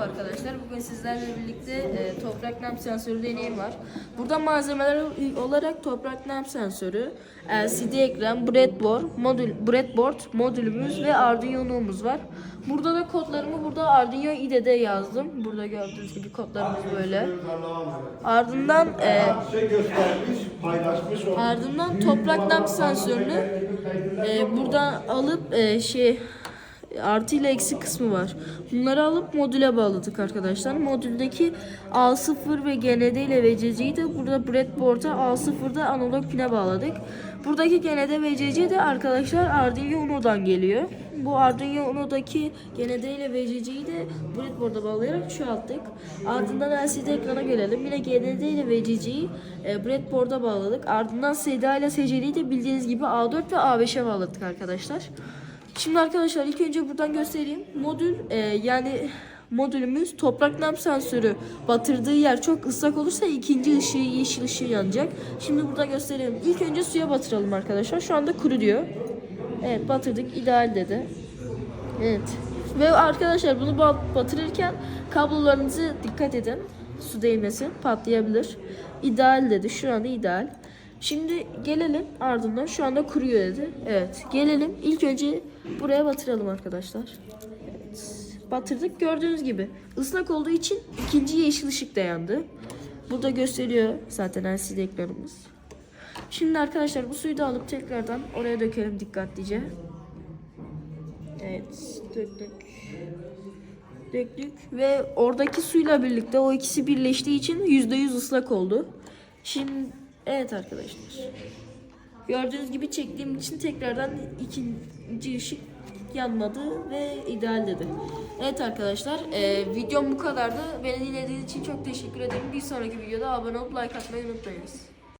Merhaba arkadaşlar. Bugün sizlerle birlikte e, toprak nem sensörü deneyim var. Burada malzemeler olarak toprak nem sensörü, LCD ekran, breadboard, modül, breadboard modülümüz ve Arduino'muz var. Burada da kodlarımı burada Arduino IDE'de yazdım. Burada gördüğünüz gibi kodlarımız böyle. Ardından e. Ardından toprak nem sensörünü e, buradan alıp e, şey artı ile eksi kısmı var. Bunları alıp modüle bağladık arkadaşlar. Modüldeki A0 ve GND ile VCC'yi de burada breadboard'a A0'da analog pine bağladık. Buradaki GND VCC de arkadaşlar Arduino Uno'dan geliyor. Bu Arduino Uno'daki GND ile VCC'yi de breadboard'a bağlayarak çoğalttık. Ardından LCD ekrana gelelim. Yine GND ile VCC'yi e, breadboard'a bağladık. Ardından SDA ile SCD'yi de bildiğiniz gibi A4 ve A5'e bağladık arkadaşlar. Şimdi arkadaşlar ilk önce buradan göstereyim. Modül e, yani modülümüz toprak nem sensörü batırdığı yer çok ıslak olursa ikinci ışığı yeşil ışığı yanacak. Şimdi burada göstereyim. İlk önce suya batıralım arkadaşlar. Şu anda kuru diyor. Evet batırdık ideal dedi. Evet. Ve arkadaşlar bunu ba- batırırken kablolarınızı dikkat edin. Su değmesin patlayabilir. İdeal dedi. Şu anda ideal. Şimdi gelelim ardından şu anda kuruyor dedi. Evet gelelim ilk önce buraya batıralım arkadaşlar. Evet. Batırdık gördüğünüz gibi ıslak olduğu için ikinci yeşil ışık da yandı. Burada gösteriyor zaten LCD ekranımız. Şimdi arkadaşlar bu suyu da alıp tekrardan oraya dökelim dikkatlice. Evet döktük. Döktük ve oradaki suyla birlikte o ikisi birleştiği için %100 ıslak oldu. Şimdi evet arkadaşlar. Gördüğünüz gibi çektiğim için tekrardan ikinci ışık yanmadı ve ideal dedi. Evet arkadaşlar e, videom bu kadardı. Beni dinlediğiniz için çok teşekkür ederim. Bir sonraki videoda abone olup like atmayı unutmayınız.